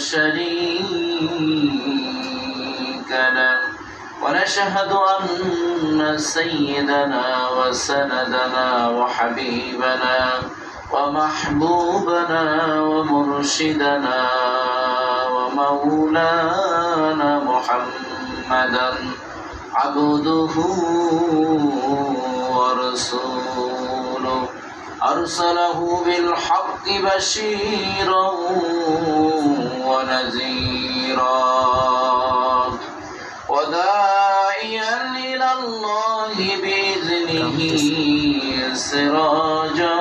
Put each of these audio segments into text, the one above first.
شريك له. ونشهد أن سيدنا وسندنا وحبيبنا ومحبوبنا ومرشدنا ومولانا محمدا عبده ورسوله. أرسله بالحق بشيرا ونذيرا. وداعيا إلى الله بإذنه سراجا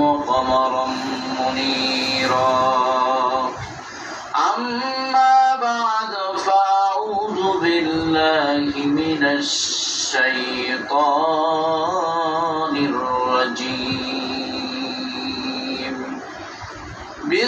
وقمرا منيرا. أما بعد فأعوذ بالله من الشيطان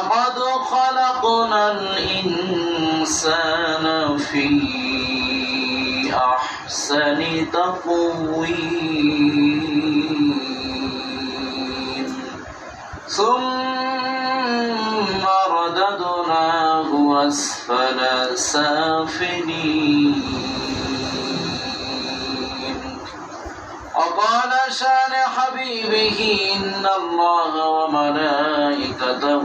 لقد خلقنا الإنسان في أحسن تقويم. ثم رددناه أسفل سافلين. وقال شان حبيبه إن الله وملائكته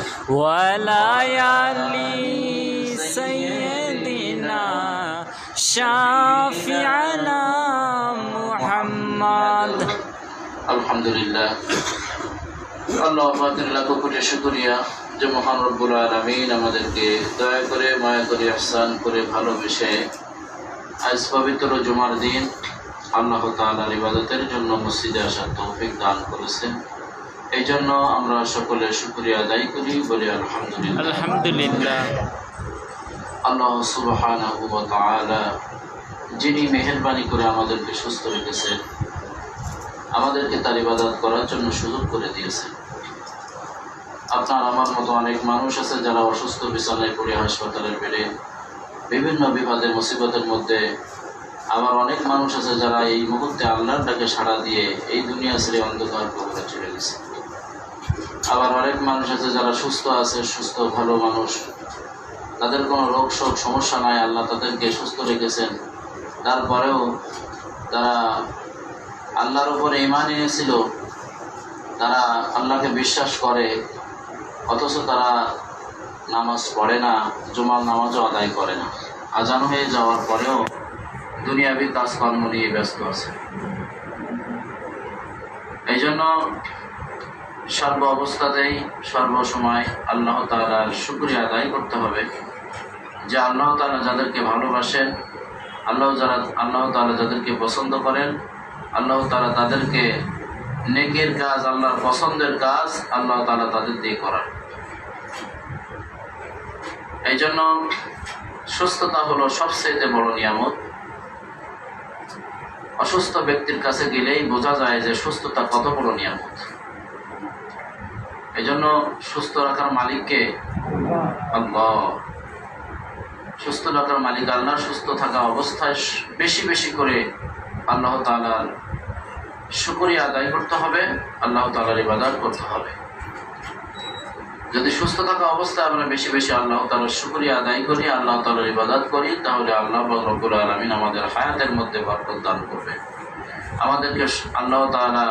محمد ولا علي سيدنا شافعنا محمد আলহামদুলিল্লাহ আল্লাহ পাকের লাখ কোটি শুকরিয়া যে মহান রব্বুল আলমিন আমাদেরকে দয়া করে মায়া করে আহসান করে ভালোবেসে আজ পবিত্র জুমার দিন আল্লাহ তাআলার ইবাদতের জন্য মসজিদে আসার তৌফিক দান করেছেন এই জন্য আমরা সকলে শুক্রিয়া আদায় করি বলি আলহামদুলিল্লাহ। আলহামদুলিল্লাহ। যিনি মেহরবানি করে আমাদেরকে সুস্থ রেখেছেন আমাদেরকে তার ইবাদত করার জন্য সুযোগ করে দিয়েছেন। আপনার আমার মতো অনেক মানুষ আছে যারা অসুস্থ বিছানায় পড়ে হাসপাতালের বেড়ে বিভিন্ন বিবাদে মুসিবতের মধ্যে। আবার অনেক মানুষ আছে যারা এই মুহূর্তে আল্লাহটাকে সাড়া দিয়ে এই দুনিয়া ছেড়ে অন্ধকার কবরে চলে গেছে। আবার অনেক মানুষ আছে যারা সুস্থ আছে, সুস্থ, ভালো মানুষ। তাদের কোনো রোগ শোক সমস্যা নাই, আল্লাহ তাদেরকে সুস্থ রেখেছেন। তারপরেও তারা আল্লাহর উপরে ইমান এনেছিল, তারা আল্লাহকে বিশ্বাস করে, অথচ তারা নামাজ পড়ে না, জুমার নামাজও আদায় করে না। আজান হয়ে যাওয়ার পরেও দুনিয়াবি কাজকর্ম নিয়ে ব্যস্ত আছে। এই জন্য সর্ব অবস্থাতেই সর্বসময় আল্লাহ তালার শুক্রিয়া আদায় করতে হবে। যে আল্লাহ তালা যাদেরকে ভালোবাসেন, আল্লাহ যারা, আল্লাহ তালা যাদেরকে পছন্দ করেন, আল্লাহ তালা তাদেরকে নেকের কাজ, আল্লাহর পছন্দের কাজ আল্লাহ তালা তাদের দিয়ে করান। এই জন্য সুস্থতা হলো সবচেয়ে বড় নিয়ামত। অসুস্থ ব্যক্তির কাছে গেলেই বোঝা যায় যে সুস্থতা কত বড় নিয়ামত। এই জন্য সুস্থ রাখার মালিককে আল্লাহ। সুস্থ রাখার মালিক আল্লাহ, সুস্থ থাকা অবস্থায় বেশি বেশি করে আল্লাহ তালার শুকরিয়া আদায় করতে হবে, আল্লাহ তালার ইবাদত করতে হবে। যদি সুস্থ থাকা অবস্থায় আমরা বেশি বেশি আল্লাহ তালার শুকরিয়া আদায় করি, আল্লাহ তালার ইবাদত করি, তাহলে আল্লাহ রব্বুল আলমিন আমাদের হায়াতের মধ্যে বরকত দান করবে। আমাদেরকে আল্লাহ তালা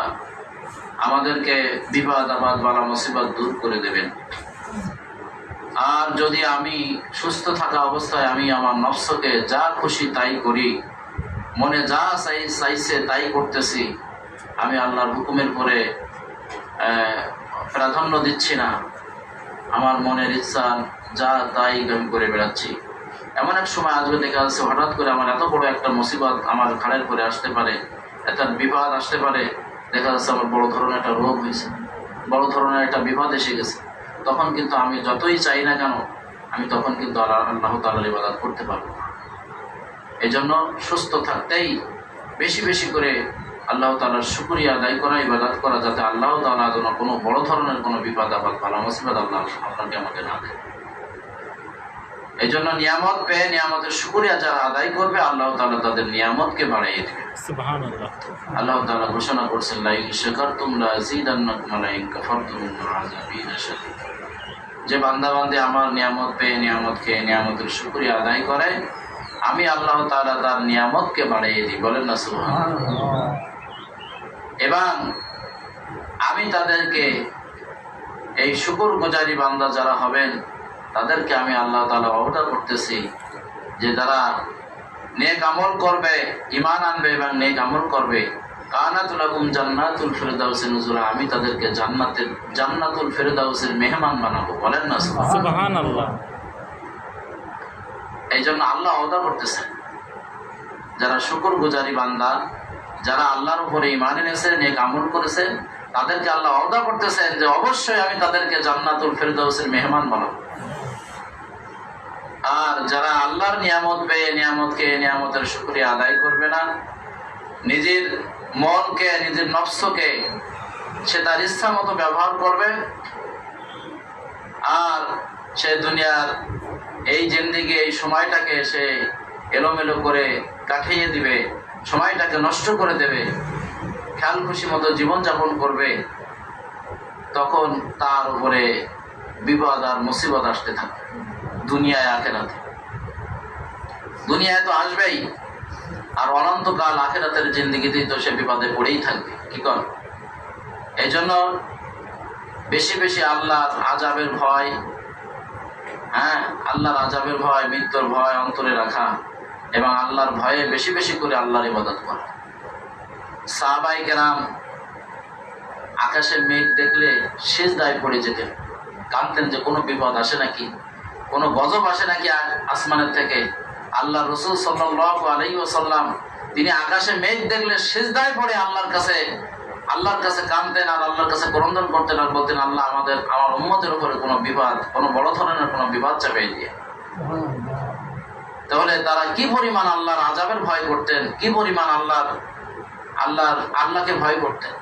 আমাদেরকে বিবাদ আবাদ বালা, মুসিবত দূর করে দেবেন। আর যদি আমি সুস্থ থাকা অবস্থায় আমি আমার নফসকে যা খুশি তাই করি, মনে যা চাই চাইছে তাই করতেছি, আমি আল্লাহর হুকুমের পরে প্রাধান্য দিচ্ছি না। আমার মনের ইচ্ছা যা তাই আমি করে বেড়াচ্ছি। এমন এক সময় আসবে দেখা যাচ্ছে, হঠাৎ করে আমার এত বড় একটা মুসিবত আমার ঘাড়ের পরে আসতে পারে, একটা বিপদ আসতে পারে। দেখা যাচ্ছে আমার বড় ধরনের একটা রোগ হয়েছে। বড় ধরনের একটা বিপদ এসে গেছে। তখন কিন্তু আমি যতই চাই না কেন, আমি তখন কিন্তু আল্লাহ আল্লাহ তালার ইবাদত করতে পারব জন্য সুস্থ থাকতেই বেশি বেশি করে আল্লাহ তালার শুক্রিয়া আদায় করা, ইবাদত করা, যাতে আল্লাহ তালা যেন কোনো বড় ধরনের কোনো বিপদ, আপদ, ভালো মুসিবত আল্লাহ আপনাকে আমাকে না দেয় এই জন্য নিয়ামত পেয়ে নিয়ামতের শুক্রিয়া যারা আদায় করবে আল্লাহ তালা তাদের নিয়ামতকে বাড়াইয়ে দেবে। আল্লাহ তাআলা ঘোষণা করছেন লাইক আযাবী লাশাদীদ যে বান্দা বান্দে আমার নিয়ামত পেয়ে নিয়ামত খেয়ে নিয়ামতের শুকরিয়া আদায় করে আমি আল্লাহ তাআলা তার নিয়ামতকে বাড়িয়ে দিই। বলেন না সুবহানাল্লাহ। এবং আমি তাদেরকে এই শুকুর গুজারি বান্দা যারা হবেন তাদেরকে আমি আল্লাহ তালা অবদান করতেছি যে তারা নেক আমল করবে ইমান আনবে এবং নেক আমল করবে কানাতুল লাকুম জান্নাতুল ফেরদাউসের নুজুলা আমি তাদেরকে জান্নাতের জান্নাতুল ফেরদাউসের মেহমান বানাবো। বলেন না সুবহানাল্লাহ। এই জন্য আল্লাহ অদা করতেছেন। যারা শুকর গুজারি বান্দা যারা আল্লাহর উপরে ইমান এনেছে নেক আমল করেছে তাদেরকে আল্লাহ অদা করতেছেন যে অবশ্যই আমি তাদেরকে জান্নাতুল ফেরদাউসের মেহমান বানাবো। আর যারা আল্লাহর নিয়ামত পেয়ে নিয়ামতকে নিয়ামতের শুক্রিয়া আদায় করবে না, নিজের মনকে, নিজের নফসকে সে তার ইচ্ছা মতো ব্যবহার করবে, আর সে দুনিয়ার এই জিন্দিগি, এই সময়টাকে সে এলোমেলো করে কাটিয়ে দিবে, সময়টাকে নষ্ট করে দেবে, খেয়াল খুশি মতো জীবনযাপন করবে, তখন তার উপরে বিপদ আর মুসিবত আসতে থাকবে। দুনিয়ায় আখেরাতে। দুনিয়ায় তো আসবেই, আর অনন্তকাল আখেরাতের জিন্দিগিতেই তো সে বিপদে পড়েই থাকবে, কি কর? এই জন্য বেশি বেশি আল্লাহর আজাবের ভয় হ্যাঁ আল্লাহর আজাবের ভয়, মৃত্যুর ভয় অন্তরে রাখা এবং আল্লাহর ভয়ে বেশি বেশি করে আল্লাহর ইবাদত করা। সাহাবাই কেরাম আকাশের মেঘ দেখলে শেষ দায় পড়ে যেতেন কানতেন যে কোনো বিপদ আসে নাকি? কোনো গজব আসে নাকি আসমানের থেকে? আল্লাহ রসুল সাল্লাহ আলাই ওসাল্লাম তিনি আকাশে মেঘ দেখলে শেষ দায় পড়ে আল্লাহর কাছে আল্লাহর কাছে কানতেন আর আল্লাহর কাছে ক্রন্দন করতেন আর বলতেন, আল্লাহ আমাদের, আমার উম্মতের উপরে কোনো বিবাদ, কোনো বড় ধরনের কোনো বিবাদ চাপিয়ে দিয়ে। তাহলে তারা কি পরিমাণ আল্লাহর আজাবের ভয় করতেন? কি পরিমাণ আল্লাহর আল্লাহর, আল্লাহকে ভয় করতেন?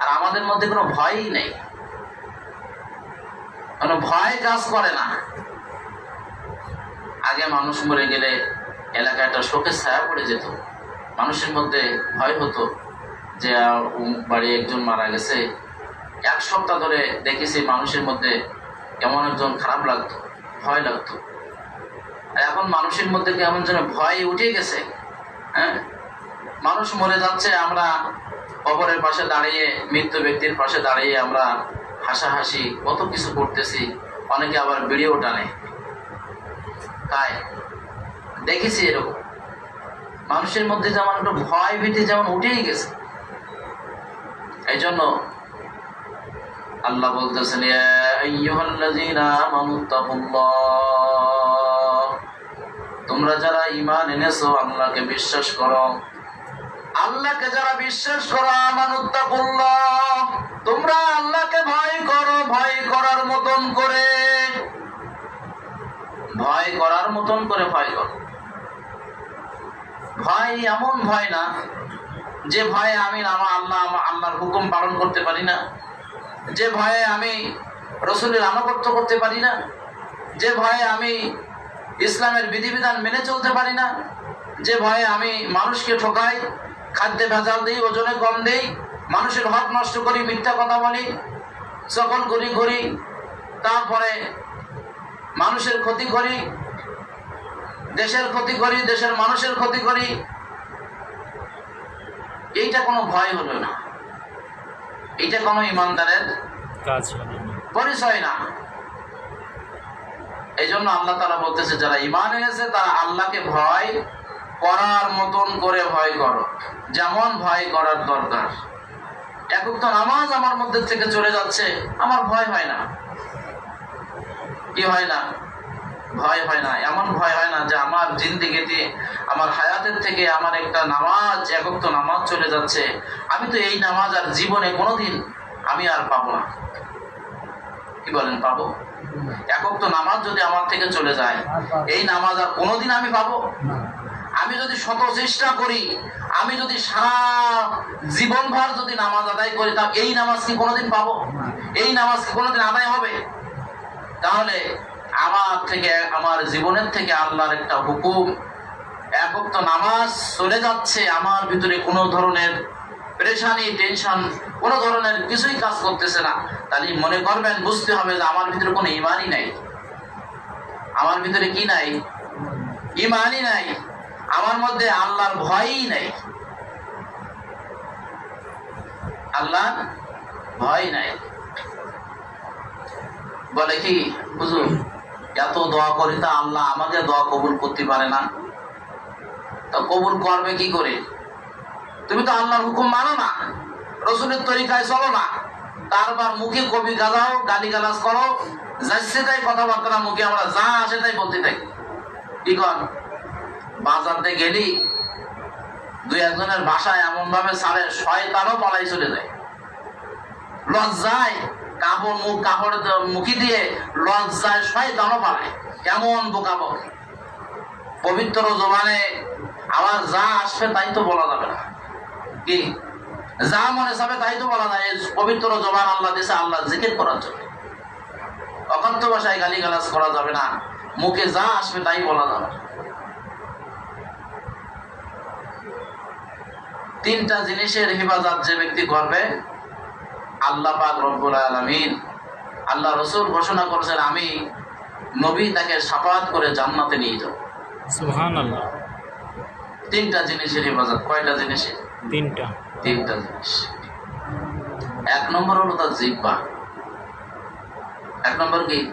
আর আমাদের মধ্যে কোনো ভয়ই নেই। মানে ভয় কাজ করে না। আগে মানুষ মরে গেলে এলাকায় একটা শোকের ছায়া পড়ে যেত। মানুষের মধ্যে ভয় হতো যে বাড়ি একজন মারা গেছে। এক সপ্তাহ ধরে দেখেছি মানুষের মধ্যে কেমন একজন খারাপ লাগতো, ভয় লাগতো। আর এখন মানুষের মধ্যে কেমন যেন ভয় উঠে গেছে হ্যাঁ? মানুষ মরে যাচ্ছে, আমরা কবরের পাশে দাঁড়িয়ে মৃত্যু ব্যক্তির পাশে দাঁড়িয়ে আমরা হাসাহাসি, কত কিছু করতেছি, অনেকে আবার ভিডিও টানে। তাই, দেখেছি এরকম। মানুষের মধ্যে যেমন একটু ভয় ভীতি যেমন উঠেই গেছে। এই জন্য আল্লাহ বলতেছেন, "ইয়া আইয়ুহাল্লাযীনা আমানু তাকুল্লাহ তোমরা যারা ইমান এনেছো, আল্লাহকে বিশ্বাস করো। আল্লাহকে যারা বিশ্বাস করো আমানুত্তাকুল্লাহ তোমরা আল্লাহকে ভয় করো ভয় করার মতন করে, ভয় করার মতন করে ভয় করো। ভয় এমন ভয় না, যে ভয়ে আমি আমার আল্লাহ আল্লাহর হুকুম পালন করতে পারি না। যে ভয়ে আমি রসুলের আনুগত্য করতে পারি না। যে ভয়ে আমি ইসলামের বিধিবিধান মেনে চলতে পারি না। যে ভয়ে আমি মানুষকে ঠকাই, খাদ্যে ভেজাল দিই, ওজনে কম দিই, মানুষের হক নষ্ট করি, মিথ্যা কথা বলি, সকল করি করি তারপরে মানুষের ক্ষতি করি দেশের ক্ষতি করি দেশের মানুষের ক্ষতি করি এইটা কোনো ভয় হলো না। এইটা কোনো ইমানদারের। পরিচয় না। এই জন্য আল্লাহ তারা বলতেছে যারা ইমান এনেছে তারা আল্লাহকে ভয় করার মতন করে ভয় করো। যেমন ভয় করার দরকার। একক তো নামাজ আমার মধ্যে থেকে চলে যাচ্ছে আমার ভয় হয় না। কি হয় না, ভয় হয় না, এমন ভয় হয় না যে আমার জিন্দিগিতে আমার হায়াতের থেকে আমার একটা নামাজ একক তো নামাজ চলে যাচ্ছে। আমি তো এই নামাজ আর জীবনে কোনোদিন আমি আর পাবো না। কি বলেন, পাবো? একক তো নামাজ যদি আমার থেকে চলে যায়, এই নামাজ আর কোনোদিন আমি পাবো? আমি যদি শত চেষ্টা করি, আমি যদি সারা জীবনভর যদি নামাজ আদায় করি, তা এই নামাজ কি কোনোদিন পাবো? এই নামাজ কি কোনোদিন আদায় হবে? তাহলে আমার থেকে, আমার জীবনের থেকে আল্লাহর একটা হুকুম। একক তো নামাজ চলে যাচ্ছে, আমার ভিতরে কোনো ধরনের পেরেশানি টেনশন কোনো ধরনের কিছুই কাজ করতেছে না। তাহলে মনে করবেন, বুঝতে হবে যে আমার ভিতরে কোনো ইমানই নাই। আমার ভিতরে কি নাই? ইমানই নাই। আমার মধ্যে আল্লাহর ভয়ই নাই। আল্লাহর ভয় নাই। বলে কি বুঝুন এত দোয়া করি তা আল্লাহ আমাকে দোয়া কবুল করতে পারে না। তা কবুল করবে কি করে? তুমি তো আল্লাহর হুকুম মানো না, রসুলের তরিকায় চলো না। তারপর মুখে কবি গাজাও গালি গালাজ করো যাচ্ছে তাই কথাবার্তা মুখে আমরা যা আসে তাই বলতে থাকি। কি কর? বাজারতে গেলি, দুই একজনের ভাষায় এমন ভাবে সারে, শয়তানও পালাই চলে যায়। লজ্জায় কাপড় মুখ কাপড় মুখি দিয়ে লজ্জায় শয়তানও পালায়। কেমন বোকা পবিত্র জবানে আমার যা আসবে তাই তো বলা যাবে না। কি? যা মনে চাবে তাই তো বলা যায়। পবিত্র জবান আল্লাহ দিছে আল্লাহ জিকির করার জন্য। অকথ্য ভাষায় গালি গালাজ করা যাবে না। মুখে যা আসবে তাই বলা যাবে তিনটা জিনিসের হেফাজত যে ব্যক্তি করবে আল্লাহ পাক রব্বুল আলামিন আল্লাহ রসুল ঘোষণা করেছেন আমি নবী তাকে সাফাত করে জান্নাতে নিয়ে যাব। সুবহানাল্লাহ। তিনটা জিনিসের হেফাজত কয়টা জিনিসের? তিনটা। তিনটা জিনিস। এক নম্বর হলো তার জিব্বা এক নম্বর কি?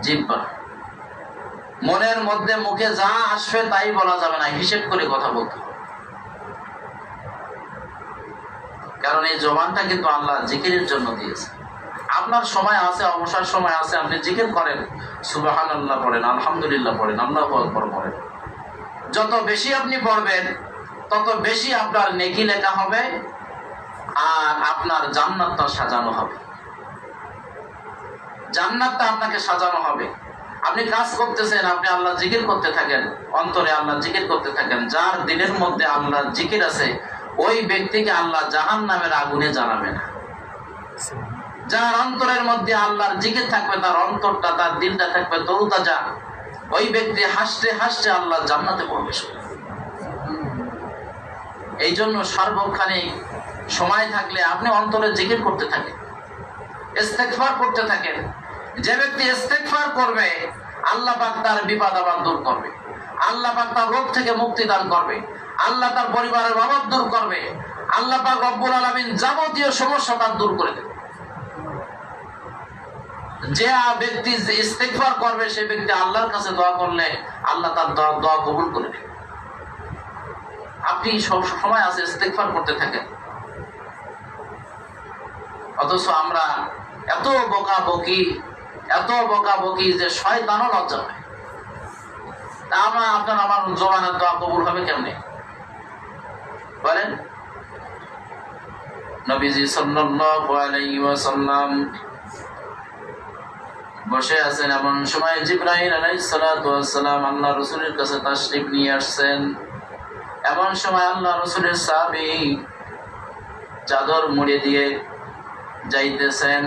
জিব্বা মনের মধ্যে মুখে যা আসবে তাই বলা যাবে না হিসেব করে কথা বলতে হবে কারণ এই জবানটা কিন্তু আল্লাহ জিকিরের জন্য দিয়েছে। আপনার সময় আছে, অবসর সময় আছে, আপনি জিকির করেন সুবাহান আল্লাহ পড়েন, আলহামদুলিল্লাহ পড়েন, আল্লাহ আকবর পড়েন। যত বেশি আপনি পড়বেন, তত বেশি আপনার নেকি লেখা হবে, আর আপনার জান্নাতটা সাজানো হবে। জান্নাতটা আপনাকে সাজানো হবে। আপনি কাজ করতেছেন, আপনি আল্লাহ জিকির করতে থাকেন, অন্তরে আল্লাহ জিকির করতে থাকেন, যার দিনের মধ্যে আল্লাহ জিকির আছে ওই ব্যক্তিকে আল্লাহ জাহান নামের আগুনে জানাবে না। যার অন্তরের মধ্যে আল্লাহর জিকির থাকবে, তার অন্তরটা, তার দিলটা থাকবে তরুতাজা। ওই ব্যক্তি হাসতে হাসতে আল্লাহ জান্নাতে প্রবেশ করবে এই জন্য সার্বক্ষণিক সময় থাকলে আপনি অন্তরে জিকির করতে থাকেন, ইস্তেগফার করতে থাকেন। যে ব্যক্তি ইস্তেগফার করবে, আল্লাহ পাক তার বিপদ আবাদ দূর করবে। আল্লাহ পাক তার রোগ থেকে মুক্তি দান করবে। আল্লাহ তার পরিবারের অভাব দূর করবে। আল্লাহ পাক রব্বুল আলামিন যাবতীয় সমস্যা তার দূর করে দেবে। যে ব্যক্তি যে ইস্তেগফার করবে, সে ব্যক্তি আল্লাহর কাছে দোয়া করলে আল্লাহ তার দোয়া কবুল করে নেবে। আপনি সব সময় আছে ইস্তেগফার করতে থাকেন। অথচ আমরা এত বকা বকি এত বকা বকি যে শয়তানও লজ্জা হয় তা আমরা আপনার আমার জমানের দোয়া কবুল হবে কেমনে? বলেন। নবীজি সাল্লাল্লাহু আলাইহি ওয়াসাল্লাম বসে আছেন এমন সময় জিব্রাহিম আল্লাহ কাছে তাশরিফ নিয়ে এমন সময় আল্লাহ চাদর মুড়ে দিয়ে যাইতেছেন।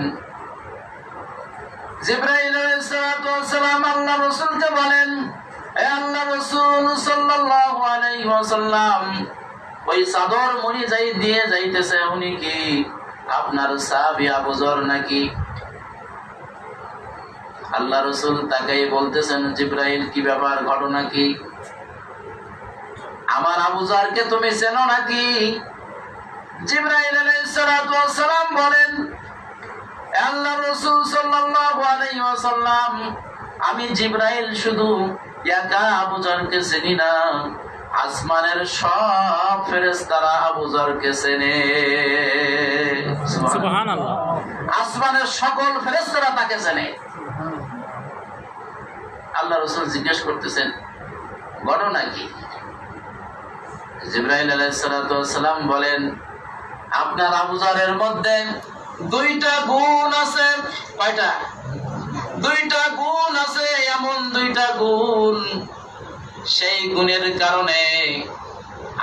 সালাতু আল্লাহ রসুলকে বলেন আল্লাহ রসুল সাল্লাল্লাহু আলাইহি ওয়াসাল্লাম ওই চাদর মুড়ি যাই দিয়ে যাইতেছে, উনি কি আপনার সাহাবি আবু যর নাকি? আল্লাহ রসুল তাকেই বলতেছেন, জিব্রাইল, কি ব্যাপার, ঘটনা কি? আমার আবু জারকে তুমি চেনো নাকি? সালাম বলেন, আল্লাহ রাসূল ওয়াসাল্লাম, আমি জিব্রাইল শুধু একা আবু জারকে চিনি না। আসমানের সব ফেরেশতারা আবু জারকে চেনে। আসমানের সকল ফেরেশতারা তাকে চেনে। আল্লাহ রসুল জিজ্ঞেস করতেছেন ঘটনা কি? জিব্রাইল আলাইসালাম বলেন আপনার আবুজারের মধ্যে দুইটা গুণ আছে। কয়টা? দুইটা গুণ আছে এমন দুইটা গুণ সেই গুণের কারণে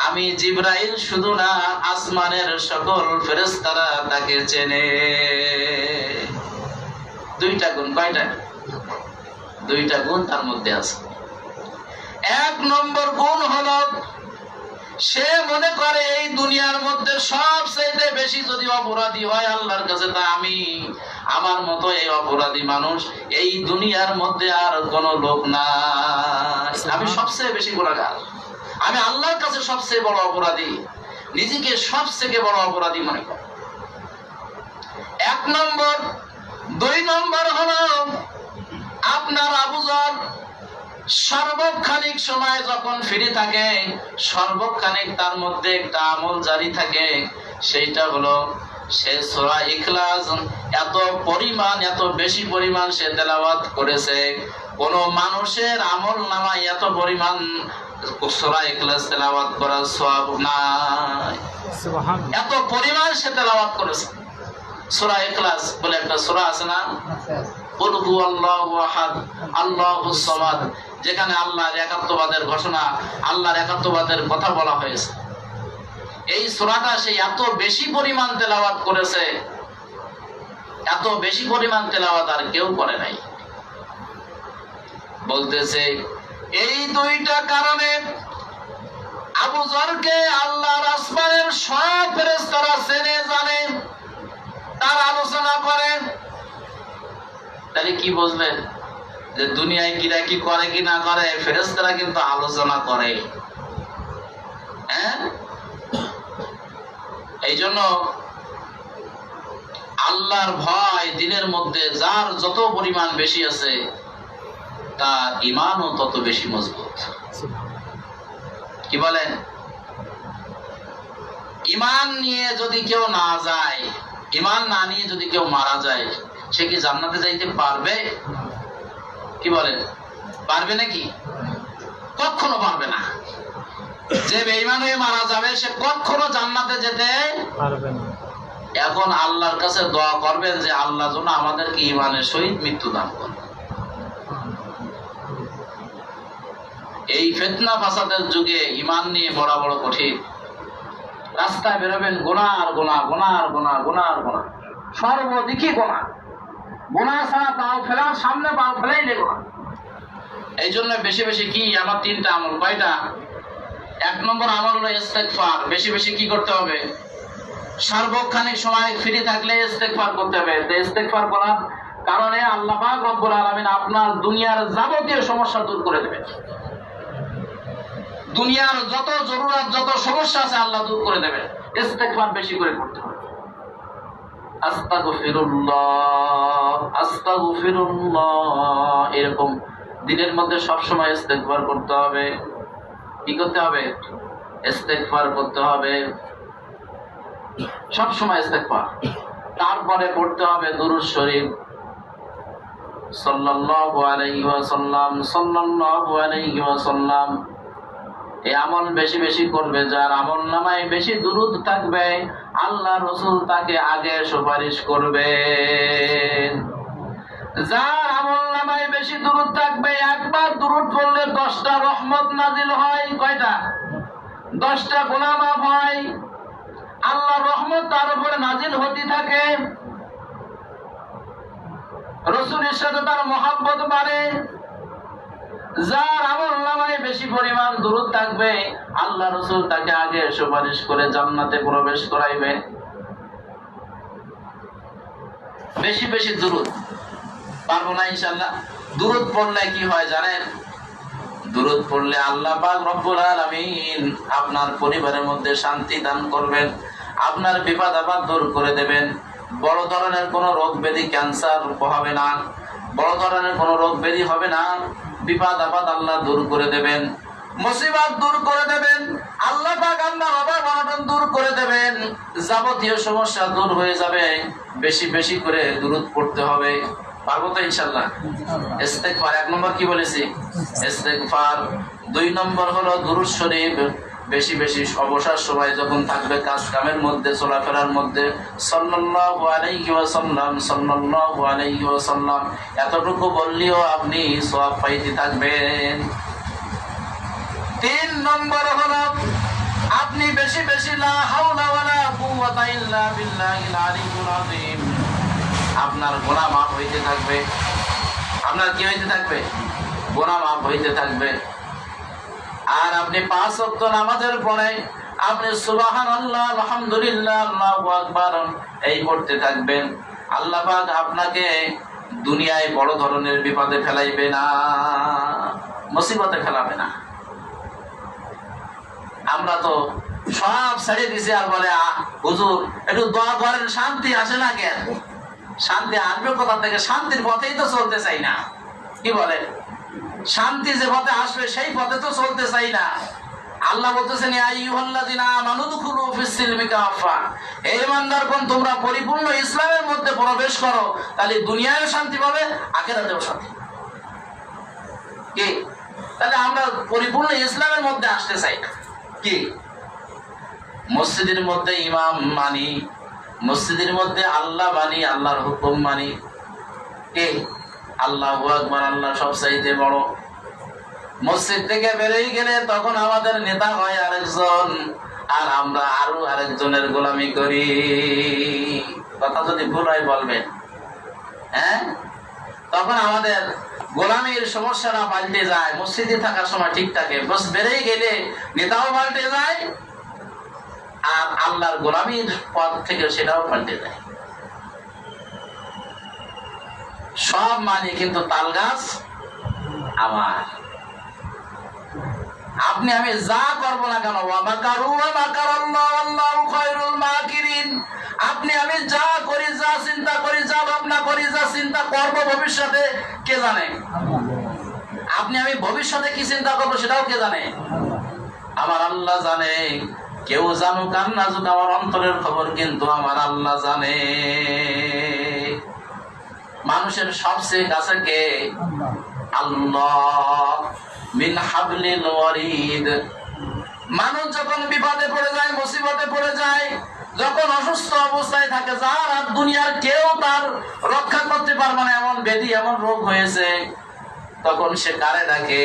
আমি জিব্রাইল শুধু না, আসমানের সকল ফেরেশতারা তাকে চেনে। দুইটা গুণ, কয়টা? দুইটা গুণ তার মধ্যে আছে। এক নম্বর গুণ হলো, সে মনে করে এই দুনিয়ার মধ্যে সবচেয়ে বেশি যদি অপরাধী হয় আল্লাহর কাছে, তা আমি আমার মতো এই অপরাধী মানুষ এই দুনিয়ার মধ্যে আর কোন লোক না আমি সবচেয়ে বেশি গুণাগার আমি আল্লাহর কাছে সবচেয়ে বড় অপরাধী। নিজেকে সবচেয়ে বড় অপরাধী মনে কর। এক নম্বর দুই নম্বর হলো আপনার আবুজর সর্বক্ষণিক সময় যখন ফিরে থাকে সর্বক্ষণিক তার মধ্যে একটা আমল জারি থাকে সেইটা হলো সে সোরা ইখলাস এত পরিমাণ এত বেশি পরিমাণ সে তেলাওয়াত করেছে। কোন মানুষের আমল নামায় এত পরিমাণ সোরা ইখলাস তেলাওয়াত করার সব নাই। এত পরিমাণ সে তেলাওয়াত করেছে। সোরা ইখলাস বলে একটা সোরা আছে না? যেখানে আল্লাহর একাত্মবাদের ঘোষণা আল্লাহর একাত্মবাদের কথা বলা হয়েছে। এই সূরাটা সে এত বেশি পরিমাণ তেলাওয়াত করেছে, এত বেশি পরিমাণ তেলাওয়াত আর কেউ করে নাই। বলতেছে, এই দুইটা কারণে আবু জরকে আল্লাহর আসমানের সব ফেরেশতারা চেনে, জানে, তার আলোচনা করে। তাহলে কি বুঝলেন যে দুনিয়ায় কিরা কি করে, কি না করে ফেরেস্তারা কিন্তু আলোচনা করে। হ্যাঁ? এই জন্য আল্লাহর ভয় দিনের মধ্যে যার যত পরিমাণ বেশি আছে, তার ইমানও তত বেশি মজবুত। কি বলেন? ইমান নিয়ে যদি কেউ না যায় ইমান না নিয়ে যদি কেউ মারা যায়, সে কি জান্নাতে যাইতে পারবে? কি বলেন? পারবে নাকি? কখনো পারবে না। যে বেঈমান হয়ে মারা যাবে, সে কখনো জান্নাতে যেতে পারবেন না। এখন আল্লাহর কাছে দোয়া করবেন যে আল্লাহ যেন আমাদেরকে ইমানের সহিত মৃত্যু দান করে। এই ফেতনা ফাসাদের যুগে ইমান নিয়ে বড় বড় কঠিন। রাস্তায় বেরোবেন গোনা আর গোনা গোনা আর গোনা গোনা আর গোনা সর্বদিকই গোনা গোনা ছাড়া পাও ফেলার সামনে পাও ফেলাই গোনা এই জন্য বেশি বেশি কি, আমার তিনটা আমল কয়টা? এক নম্বর আমল হলো ইস্তেগফার। বেশি বেশি কি করতে হবে? সার্বক্ষণিক সময় ফ্রি থাকলে ইস্তেগফার করতে হবে। তো ইস্তেগফার করার কারণে আল্লাহ রব্বুল আলামিন আপনার দুনিয়ার যাবতীয় সমস্যা দূর করে দেবেন। দুনিয়ার যত জরুরত, যত সমস্যা আছে আল্লাহ দূর করে দেবেন। ইস্তেগফার বেশি করে করতে হবে। এরকম দিনের মধ্যে সবসময় ইস্তেগফার করতে হবে। কি করতে হবে? ইস্তেগফার করতে হবে। সব সময় ইস্তেগফার। তারপরে পড়তে হবে দুরূদ শরীফ। সাল্লাল্লাহু আলাইহি ওয়াসাল্লাম, সাল্লাল্লাহু আলাইহি ওয়াসাল্লাম। এই আমল বেশি বেশি করবে, যার আমল নামায় বেশি দুরুদ থাকবে। আল্লাহ রসুল তাকে আগে সুপারিশ করবে যার আমল নামায় বেশি দূরত থাকবে, একবার দুরুদ পড়লে দশটা রহমত নাজিল হয়। কয়টা? দশটা গোলামাপ হয়। আল্লাহ রহমত তার উপরে নাজিল হতে থাকে। রসুলের সাথে তার মহাব্বত বাড়ে। যার আমল নামায় বেশি পরিমাণ দূরত থাকবে, আল্লাহ রসুল তাকে আগে সুপারিশ করে জান্নাতে প্রবেশ করাইবে। বেশি বেশি দূরত পারব না ইনশাল্লাহ দূরত পড়লে কি হয় জানেন? দূরত পড়লে আল্লাহ পাক রব্বুল আলামিন আপনার পরিবারের মধ্যে শান্তি দান করবেন, আপনার বিপদ আপদ দূর করে দেবেন। বড় ধরনের কোনো রোগ ব্যাধি ক্যান্সার হবে না, বড় ধরনের কোনো রোগ ব্যাধি হবে না। বিপদ আপাদ আল্লাহ দূর করে দেবেন, মুসিবত দূর করে দেবেন, আল্লাহ পাক আপনার অভাব অনটন দূর করে দেবেন, যাবতীয় সমস্যা দূর হয়ে যাবে। বেশি বেশি করে দূরত পড়তে হবে। পারব তো ইনশাল্লাহ। এক নম্বর কি বলেছি? দুই নম্বর হলো দুরুদ শরীফ, বেশি বেশি অবসর সময় যখন থাকবে কাজ কামের মধ্যে, চলাফেরার মধ্যে এতটুকু বললেও আপনি সওয়াব পাইতে থাকবেন। তিন নম্বর হলো আপনি বেশি বেশি লা হাওলা ওয়ালা আপনার গোনা মাফ হইতে থাকবে। আপনার কি হইতে থাকবে? গোনা মাফ হইতে থাকবে। আর আপনি পাঁচ ওয়াক্ত নামাজের পরে আপনি সুবাহান আল্লাহ আলহামদুলিল্লাহ আকবার এই পড়তে থাকবেন। আল্লাহ আপনাকে দুনিয়ায় বড় ধরনের বিপদে ফেলাইবে না মুসিবতে ফেলাবে না। আমরা তো সব ছেড়ে দিছি আর বলে "আ, হুজুর একটু দোয়া করেন শান্তি আসে না কেন? শান্তি আসবে কোথা থেকে? শান্তির পথেই তো চলতে চাই না। কি বলে শান্তি যে পথে আসবে, সেই পথে তো চলতে চাই না। আল্লাহ বলতেছেন, "ইয়া আইয়ুহাল্লাযিনা আমানু দুখুলু ফিস কাফা হে ইমানদারগণ তোমরা পরিপূর্ণ ইসলামের মধ্যে প্রবেশ করো, তাহলে দুনিয়ায়ও শান্তি পাবে, আখিরাতেও শান্তি। কি? তাহলে আমরা পরিপূর্ণ ইসলামের মধ্যে আসতে চাই কি? মসজিদের মধ্যে ইমাম মানি মসজিদের মধ্যে আল্লাহ মানি আল্লাহর হুকুম মানি। কে? আল্লাহ আকবার, আল্লাহ সব চাইতে বড়। মসজিদ থেকে বেরিয়ে গেলে তখন আমাদের নেতা হয় আরেকজন, আর আমরা আরও আরেকজনের গোলামি করি। কথা যদি ভুল হয় বলবেন। হ্যাঁ? তখন আমাদের গোলামির সমস্যাটা পাল্টে যায়, মসজিদে থাকার সময় ঠিক থাকে। বেড়েই গেলে নেতাও পাল্টে যায় আর আল্লাহর গোলামির পথ থেকে সেটাও পাল্টে যায়। সব মানে কিন্তু তাল গাছ আমার। আপনি আমি যা করব না কেন? আপনি আমি যা করি, যা চিন্তা করি, যা ভাবনা করি, যা চিন্তা করব ভবিষ্যতে, কে জানে? আপনি আমি ভবিষ্যতে কি চিন্তা করব সেটাও কে জানে? আমার আল্লাহ জানে। কেউ জানুক আর না আমার অন্তরের খবর কিন্তু আমার আল্লাহ জানে। মানুষের সবচেয়ে কাছে কে? আল্লাহ। মিন মানুষ যখন বিপদে পড়ে যায়, মুসিবতে পড়ে যায়, যখন অসুস্থ অবস্থায় থাকে, যার আর দুনিয়ার কেউ তার রক্ষা করতে পারবে না, এমন ব্যাধি, এমন রোগ হয়েছে, তখন সে কারে ডাকে?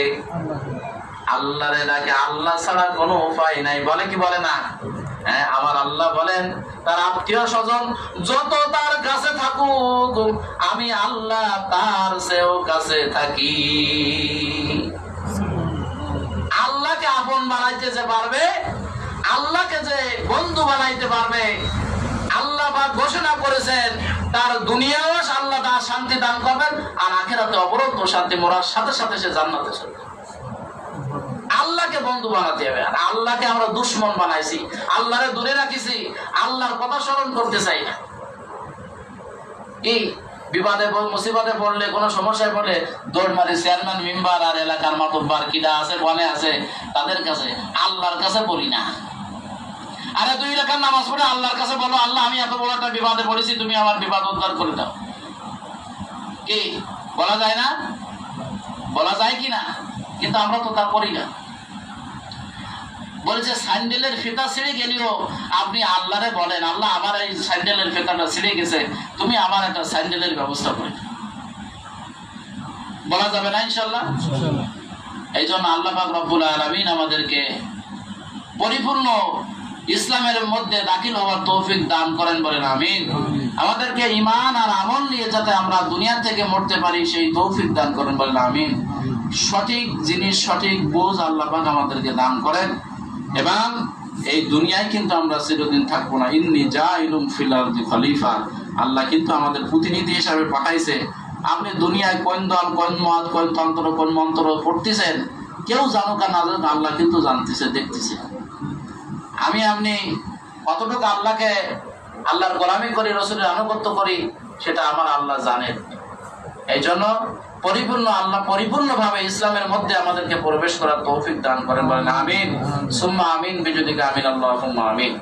আল্লাহরে ডাকে, আল্লাহ ছাড়া কোনো উপায় নাই। বলে কি বলে না? হ্যাঁ আমার আল্লাহ বলেন, তার আত্মীয় স্বজন যত তার কাছে থাকুক, আমি আল্লাহ তার সেও কাছে থাকি। আল্লাহকে আপন বানাইতে যে পারবে, আল্লাহকে যে বন্ধু বানাইতে পারবে, আল্লাহ বা ঘোষণা করেছেন, তার দুনিয়াও আল্লাহ তার শান্তি দান করবেন, আর আখেরাতে অবরোধ শান্তি মরার সাথে সাথে সে জান্নাতে চলবে আল্লাহকে বন্ধু বানাতে হবে। আর আল্লাহকে আমরা দুশ্মন বানাইছি। আল্লাহরে দূরে রাখিছি। আল্লাহর কথা স্মরণ করতে চাই। না কি? বিবাদে মুসিবতে পড়লে, কোনো সমস্যায় পড়লে দৌড় মারি, চেয়ারম্যান, মেম্বার আর এলাকার মাতব্বার কিরা আছে, বনে আছে, তাদের কাছে আল্লাহর কাছে বলি না। আরে দুই রেখার নামাজ পড়ে আল্লাহর কাছে বলো, আল্লাহ, আমি এত বড় একটা বিবাদে পড়েছি, তুমি আমার বিবাদ উদ্ধার করে দাও। কি? বলা যায় না? বলা যায় কি না? কিন্তু আমরা তো তা করি না। বলেছে স্যান্ডেলের ফিতা ছিঁড়ে গেলেও। আপনি আল্লাহরে বলেন আল্লাহ আমার এই স্যান্ডেলের ফিতাটা ছিঁড়ে গেছে। তুমি আমার একটা স্যান্ডেলের ব্যবস্থা করে বলা যাবে না ইনশাল্লাহ এই জন্য আল্লাহ পাক রব্বুল আলমিন আমাদেরকে পরিপূর্ণ ইসলামের মধ্যে দাখিল হওয়ার তৌফিক দান করেন বলেন আমিন। আমাদেরকে ইমান আর আমল নিয়ে যাতে আমরা দুনিয়া থেকে মরতে পারি সেই তৌফিক দান করেন বলেন আমিন। সঠিক জিনিস সঠিক বোঝ আল্লাহ পাক আমাদেরকে দান করেন। এবং এই দুনিয়ায় কিন্তু আমরা চিরদিন থাকব না। ইন্নি যা ইলুম ফিলার খলিফা। আল্লাহ কিন্তু আমাদের প্রতিনিধি হিসাবে পাঠাইছে। আপনি দুনিয়ায় কোন দল, কোন মত, কোন তন্ত্র, কোন মন্ত্র পড়তেছেন, কেউ জানুক আর না জানুক, আল্লাহ কিন্তু জানতেছে, দেখতেছে। আমি আপনি কতটুকু আল্লাহকে, আল্লাহর গোলামি করি, রসুলের আনুগত্য করি, সেটা আমার আল্লাহ জানেন। এই জন্য পরিপূর্ণ আল্লাহ পরিপূর্ণভাবে ইসলামের মধ্যে আমাদেরকে প্রবেশ করার তৌফিক দান করেন বলেন, আমিন। সুম্মা আমিন বিজুদিকে আমিন আল্লাহ আমিন।